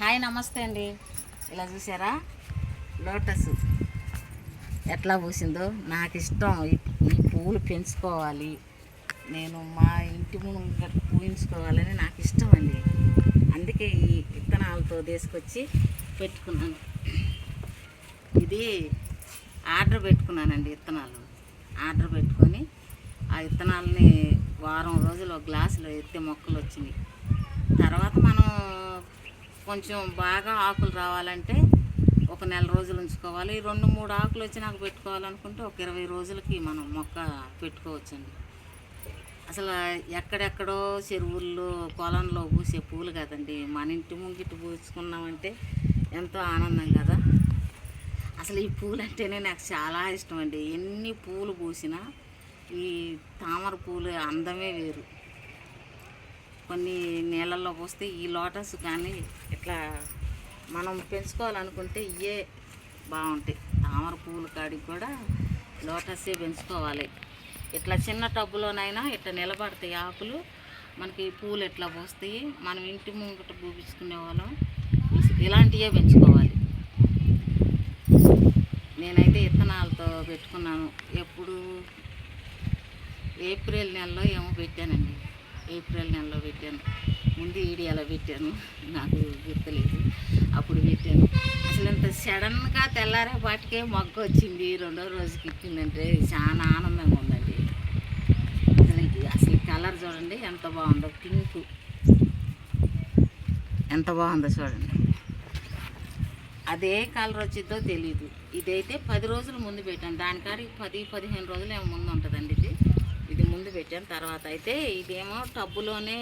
Hi నమస్తే అండి. ఇలా చూసారా? లోటస్ ఎట్లా పూసిందో? నాకు ఇష్టం ఈ- పువ్వులు పెంచుకోవాలి. నేను మా ఇంటి ముందు పూయించుకోవాలని నాకు ఇష్టం అండి అందుకే ఈ విత్తనాలతో తీసుకొచ్చి పెట్టుకున్నాను. ఇది ఆర్డర్ పెట్టుకున్నానండి విత్తనాలు. ఆర్డర్ పెట్టుకొని ఆ విత్తనాలని వారం రోజులు గ్లాసులో ఎత్తే మొక్కలు వచ్చినాయి. తర్వాత మనం కొంచెం బాగా ఆకులు రావాలంటే ఒక నెల రోజులు ఉంచుకోవాలి. రెండు మూడు ఆకులు వచ్చి నాకు పెట్టుకోవాలనుకుంటే ఒక ఇరవై రోజులకి మనం మొక్క పెట్టుకోవచ్చండి. అసలు ఎక్కడెక్కడో చెరువుల్లో పొలంలో పూసే పూలు కదండి. మన ఇంటి ముంగిటి పూసుకున్నామంటే ఎంతో ఆనందం కదా. అసలు ఈ పూలు అంటేనే నాకు చాలా ఇష్టం అండి ఎన్ని పూలు పూసినా ఈ తామర పూలు అందమే వేరు. కొన్ని నీళ్ళల్లో పోస్తే ఈ లోటస్ కానీ ఇట్లా మనం పెంచుకోవాలనుకుంటే ఇవే బాగుంటాయి. తామర పువ్వుల కాడికి కూడా లోటసే పెంచుకోవాలి. ఇట్లా చిన్న టబ్బులోనైనా ఇట్లా నిలబడతాయి ఆకులు. మనకి పూలు ఎట్లా పోస్తాయి? మనం ఇంటి ముంగట పూపించుకునే వాళ్ళం. ఇలాంటివే పెంచుకోవాలి. నేనైతే ఇత్తనాలతో పెట్టుకున్నాను. ఎప్పుడు ఏప్రిల్ నెలలో ఏమో పెట్టానండి. ఏప్రిల్ నెలలో పెట్టాను. ముందు ఈడియాలో పెట్టాను. నాకు గుర్తులేదు. అప్పుడు పెట్టాను. అసలు ఇంత సడన్గా తెల్లారే పాటికే మొగ్గ వచ్చింది. రెండో రోజుకి ఇచ్చిందంటే చాలా ఆనందంగా ఉందండి. అసలు అసలు కలర్ చూడండి ఎంత బాగుందో. పింక్. ఎంత బాగుందో చూడండి. అదే కలర్ వచ్చిద్దో తెలీదు. ఇదైతే పది రోజుల ముందు పెట్టాను. దానికాడికి పది పదిహేను రోజులు ఏమో ముందు ఉంటుందండి. పెట్టాను తర్వాత అయితే ఇదేమో టబ్బులోనే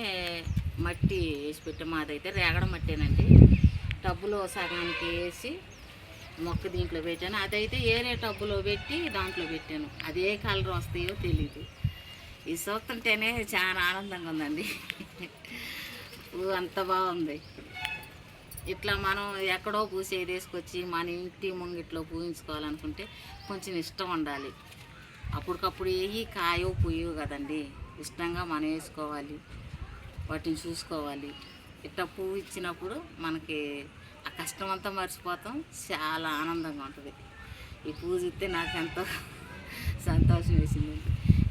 మట్టి వేసి పెట్టాం. మాదైతే రేగడ మట్టేనండి. టబ్బులో సగానికి వేసి మొక్క దీంట్లో పెట్టాను. అదైతే ఏరే టబ్బులో పెట్టి దాంట్లో పెట్టాను. అదే కలర్ వస్తాయో తెలీదు. ఈ చూస్తుంటేనే చాలా ఆనందంగా ఉందండి. అంత బాగుంది. ఇట్లా మనం ఎక్కడో పూసేది తీసుకొచ్చి మన ఇంటి ముంగిట్లో పూయించుకోవాలనుకుంటే కొంచెం ఇష్టం ఉండాలి. అప్పటికప్పుడు ఏవి కాయో పుయ్యో కదండి. ఇష్టంగా మనం వేసుకోవాలి. వాటిని చూసుకోవాలి. ఇట్లా పువ్వు ఇచ్చినప్పుడు మనకి ఆ కష్టం అంతా మర్చిపోతాం. చాలా ఆనందంగా ఉంటుంది. ఈ పువ్వు చూస్తే నాకు ఎంతో సంతోషం వేసింది.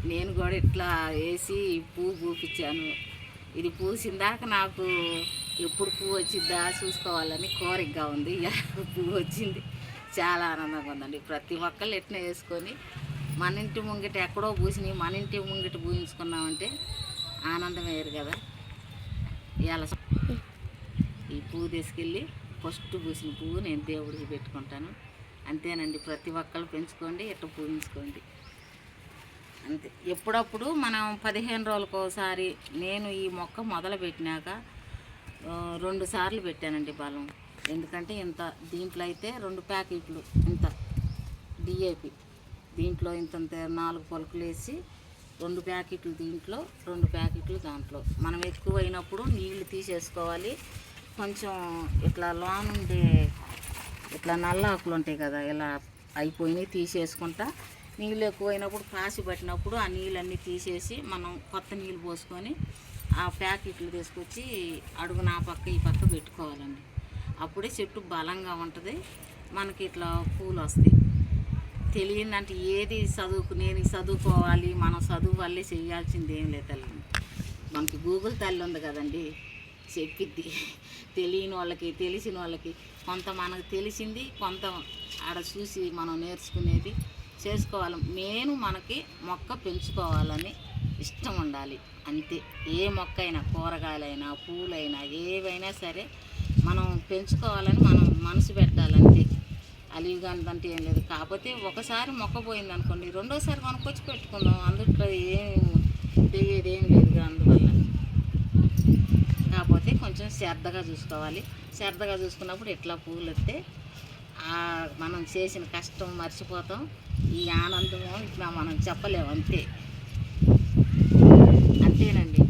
నేను కూడా ఇట్లా వేసి పువ్వు పూపించాను. ఇది పూసిందాక నాకు ఎప్పుడు పువ్వు వచ్చిద్దా చూసుకోవాలని కోరికగా ఉంది. పువ్వు వచ్చింది. చాలా ఆనందంగా ఉందండి. ప్రతి ఒక్కళ్ళు ఎట్లా వేసుకొని మన ఇంటి ముంగిట ఎక్కడో పూసినవి మన ఇంటి ముంగిట పూయించుకున్నామంటే ఆనందం వేరు కదా. ఇలా ఈ పువ్వు తీసుకెళ్ళి ఫస్ట్ పూసిన పువ్వు నేను దేవుడికి పెట్టుకుంటాను. అంతేనండి ప్రతి ఒక్కరు పెంచుకోండి ఇట్లా పూజించుకోండి అంతే. ఎప్పుడప్పుడు మనం పదిహేను రోజులకు ఒకసారి నేను ఈ మొక్క మొదలు పెట్టినాక రెండు సార్లు పెట్టానండి బలం. ఎందుకంటే ఇంత దీంట్లో అయితే రెండు ప్యాకెట్లు ఇంత డిఏపి దీంట్లో ఇంత నాలుగు పలుకులు వేసి రెండు ప్యాకెట్లు దీంట్లో రెండు ప్యాకెట్లు దాంట్లో. మనం ఎక్కువ అయినప్పుడు నీళ్ళు తీసేసుకోవాలి. కొంచెం ఇట్లా లోన్ ఉండే ఇట్లా నల్ల ఆకులు ఉంటాయి కదా ఇలా అయిపోయినాయి తీసేసుకుంటా. నీళ్ళు ఎక్కువైనప్పుడు కాసి పట్టినప్పుడు ఆ నీళ్ళన్నీ తీసేసి మనం కొత్త నీళ్ళు పోసుకొని ఆ ప్యాకెట్లు తీసుకొచ్చి అడుగు నా పక్క ఈ పక్క పెట్టుకోవాలండి. అప్పుడే చెట్టు బలంగా ఉంటుంది. మనకి ఇట్లా పూలు వస్తాయి. తెలియదంటే ఏది చదువుకు నేను చదువుకోవాలి మనం చదువు వల్లే చేయాల్సింది ఏం లేదు తల్లి. మనకి గూగుల్ తల్లి ఉంది కదండి. చెప్పిద్ది. తెలియని వాళ్ళకి తెలిసిన వాళ్ళకి కొంత మనకు తెలిసింది కొంత ఆడ చూసి మనం నేర్చుకునేది చేసుకోవాలి. నేను మనకి మొక్క పెంచుకోవాలని ఇష్టం ఉండాలి. అంతే. ఏ మొక్క అయినా కూరగాయలైనా పూలైనా ఏవైనా సరే మనం పెంచుకోవాలని మనం మనసు పెట్టాలంతే అలిగాలదంటే ఏం లేదు. కాకపోతే ఒకసారి మొక్క పోయింది అనుకోండి రెండోసారి కొనుక్కొచ్చి పెట్టుకుందాం అందుట్లో ఏం తెలియదు ఏం లేదు అందువల్ల. కాకపోతే కొంచెం శ్రద్ధగా చూసుకోవాలి. శ్రద్ధగా చూసుకున్నప్పుడు ఎట్లా పూలు వస్తే మనం చేసిన కష్టం మర్చిపోతాం. ఈ ఆనందము ఇట్లా మనం చెప్పలేము అంతే. అంతేనండి.